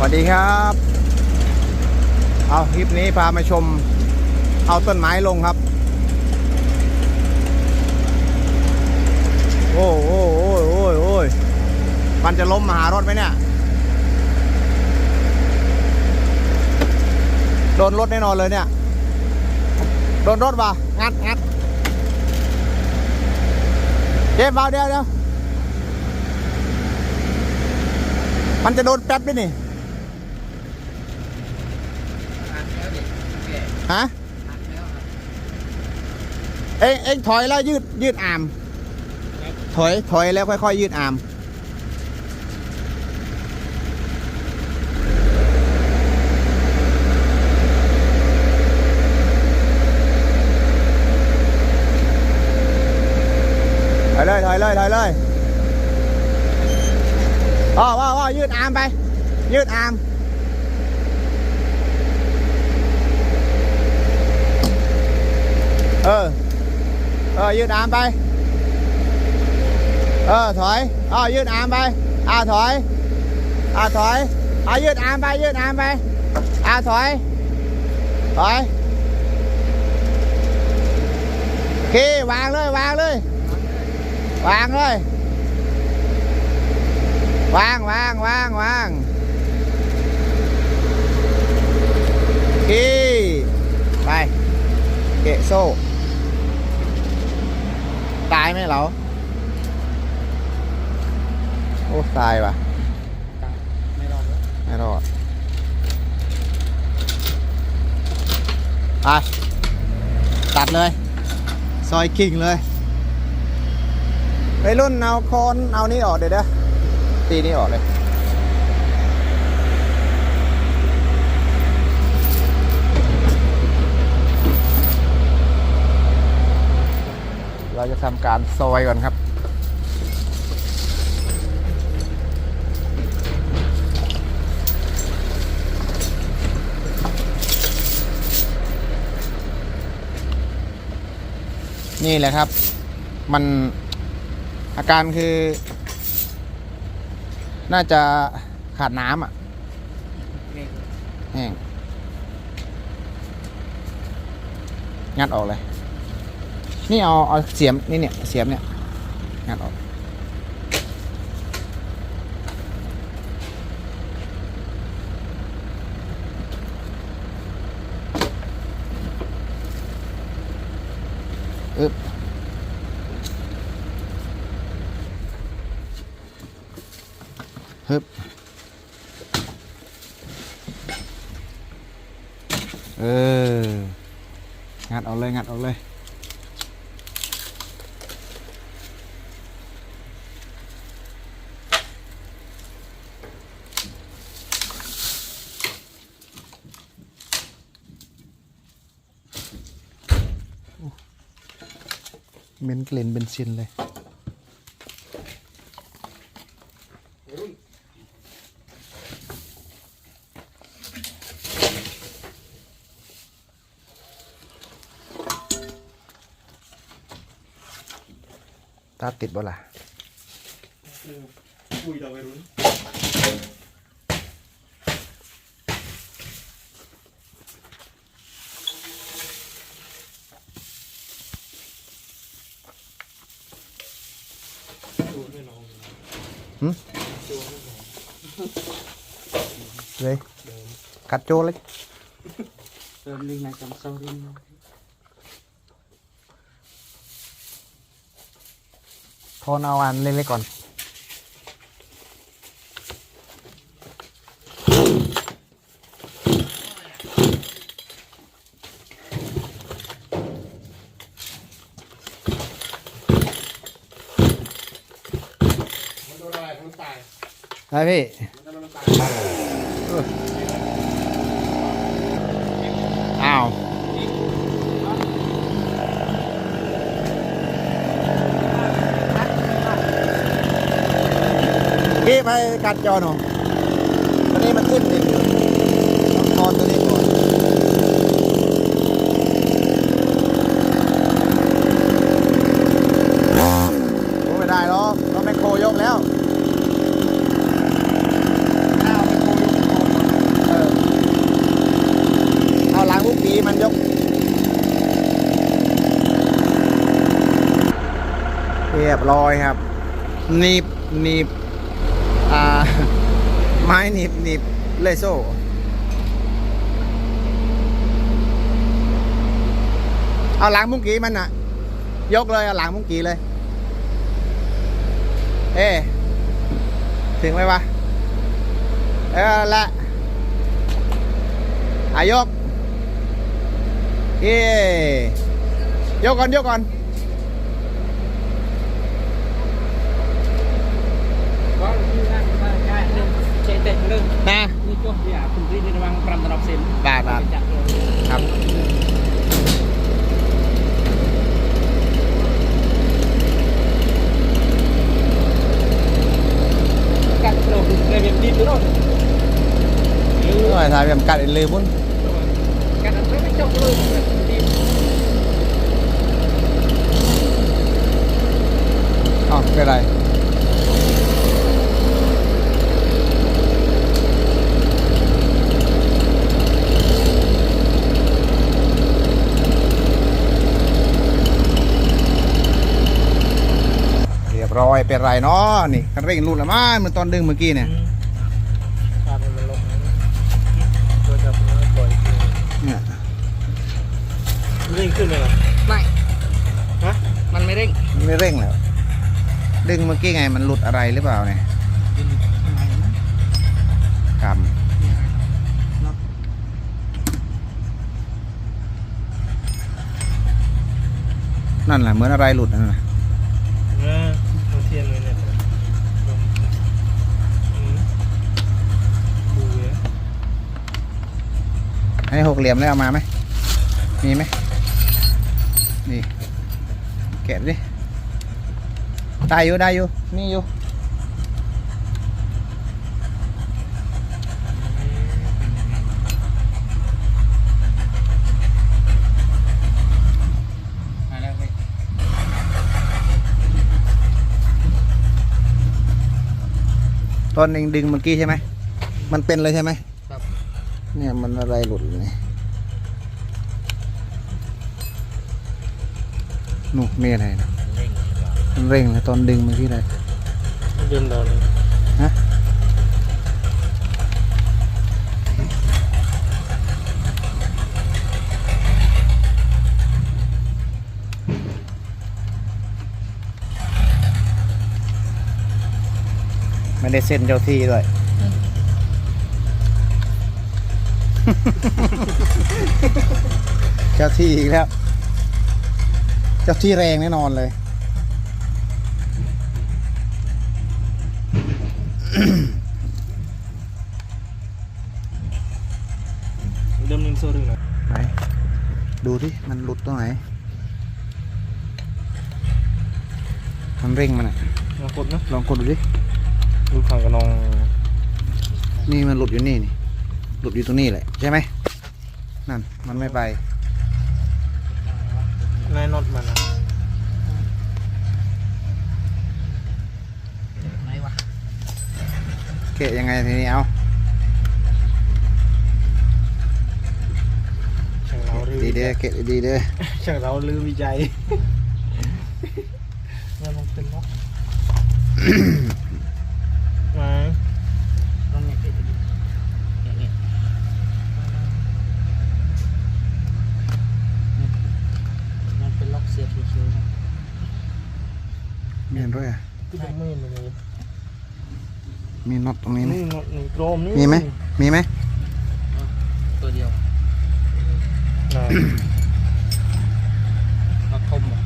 สวัสดีครับ เอาคลิปนี้พามาชม เอาต้นไม้ลงครับ โอ้โอ้โอ้ยโอ้ยโอ้ยมันจะล้มมาหารถไหมเนี่ย โดนรถแน่นอนเลยเนี่ย โดนรถป่ะ งัดงัดเดี๋ยวเบาเดี๋ยวเดี๋ยวมันจะโดนแป๊บด้วยนี่ ฮะเอ็งเอ็งถอยแล้วยืดยืดอามถอยถอยแล้วค่อยๆยืดอามถอยเลยถอยเลยถอยเลยอ้อว้าวว้าวยืดอามไป ยืดอาม เออ เออยืดอามไป เออถอยอ้อยืดอามไปอ่าถอยอ่าถอยอ่ายืดอามไปยืดอามไปอ่าถอย ถอยโอเควางเลยวางเลย วางเลยวางวางวางวางโอเคไปเกะโซ่ ตายไหมเราโอ้ตายว่ะ ไม่รอดแล้วไม่รอดไปตัดเลย ซอยกิ่งเลยไปรุ่นเอาโคนเอานี่ออกเดี๋ยวเด้อตีนี่ออกเลย เราจะทำการซอยก่อนครับ นี่แหละครับ มันอาการคือ น่าจะขาดน้ำอะแห้งงัดออกเลย นี่เอาเอาเสียมนี่เนี่ยเสียมเนี่ยงัดออกอึบฮึบเออ งัดเอาเลย งัดเอาเลย เหม็นกลิ่นเบนซินเลยตาติดบ่ล่ะคุยเราไปรุ้น หึ เลยกัดโจเลยเริ่มลิงนะจำเซารินทอนเอาอันเล็กๆก่อนมันโดนอะไรมันตาย ได้ พี่มันโดนตายอ้าวกี้ไปกัดจอหนูวันนี้มันขึ้นดิต้องทอนตัวนี้ก่อนโอ้ไม่ได้หรอกต้องแมคโครยกแล้ว อ้าวมันโกยก เรียบร้อยครับหนีบหนีบอ่าไม้หนีบหนีบเลโซ่เอาหลังมุ้งกีมันน่ะยกเลยเอาหลังมุ้งกีเลย เอ๊ถึงไหมวะเออละอายกเอ๊ยกก่อนยกก่อน ก็ที่นั่งมาใกล้เรื่องเชเต็เรื่อง นะ นี่ก็อย่าคุณรีในระ วังปรำตลอดเซนบาทบาทจับเลยครับกัดโดนเรียนดีตัวโน้นโอ้ยถ่ายแบบกัดเลยพุ่นกัดอันไม่จบเลยดี อ๋อเป็นไรเรียบร้อยเป็นไรเนาะนี่คันเร่งรูดละมั้งเหมือนตอนดึงเมื่อกี้เนี่ยพามันลงตัวจับมันปล่อยเนี่ยเร่งขึ้นเลยเหรอไม่ฮะมันไม่เร่งมันไม่เร่งแล้วดึงเมื่อกี้ไงมันหลุดอะไรหรือเปล่าเนี่ยกรรมนั่นแหละเหมือนอะไรหลุดนั่นแหละ เออตัวเทียนเลยเนี่ยดูเลย ให้หกเหลี่ยมแล้วเอามาไหมมีไหมนี่แกะดิได้อยู่ได้อยู่มีอยู่มาแล้วเว้ยตอนเองดึงเมื่อกี้ใช่ไหม มันเป็นเลยใช่ไหมครับ เนี่ยมันอะไรหลุดเลยนู่นมีอะไรนะเร่งมันเร่งเลยตอนดึงเมื่อกี้เลยเดินดอนฮะไม่ได้เส้นเจ้าที่ด้วย เจ้าที่อีกแล้ว เจ้าที่แรงแน่นอนเลย เดิมหนึ่งโซ่ดึงนะไหนดูที่มันหลุดตรงไหนมันเร่งมันอะมากดนะลองกดดูดิ ดูขังกับน้อง นี่มันหลุดอยู่นี่นี่ หลุดอยู่ตรงนี้แหละใช่ไหมนั่นมันไม่ไปนายน็อตมันนะไหนวะเกะยังไงทีนี้เอาช่างเราลือดีเด้อเกะดีเด้อช่างเราลือวิจัยแล้วมันเป็นล็อกไหน ลองเนี่ยเดี๋ยวดิเนี่ยเนี่ยมันเป็นล็อกเสียบเฉยๆนะ มีอันด้วยอะ ก็ยังไม่เห็นเลย มี น็อตตรงนี้ไหมนี่น็อตนี่กรมนี่มีไหมมีไหมตัวเดียวไหนล็อกคมเหรอ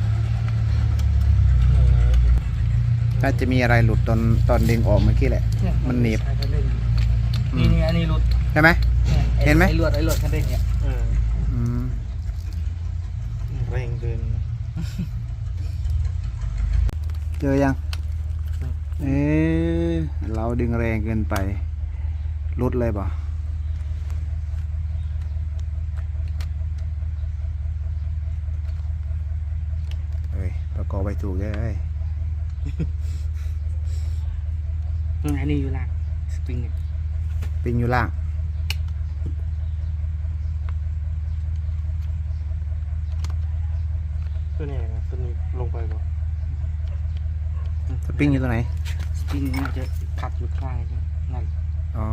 น่าจะมีอะไรหลุดตอนตอนดึงออกเมื่อกี้แหละ เยมันหนีบ ใช้คันเร่งอืนี่มนี่อันนี้หลุดใช่ไหม ยอ้เห็นไหม ไอ้ลวดไอ้ลวดคันเร่งเนี่ยเอออืมแรงเกิน เจอยัง เอ๊ะเราดึงแรงเกินไปหลุดเลยป่ะเฮ้ย ประกอบไปถูกเลยอืมอันนี้อยู่ล่าง สปริงเนี่ยปิงอยู่ล่าง ตัวนี้นะตัวนี้ลงไปป่ะ สปริงอยู่ตรงไหนสปริงมันจะพักอยู่ข้างใช่ไหมนั่น อ๋อ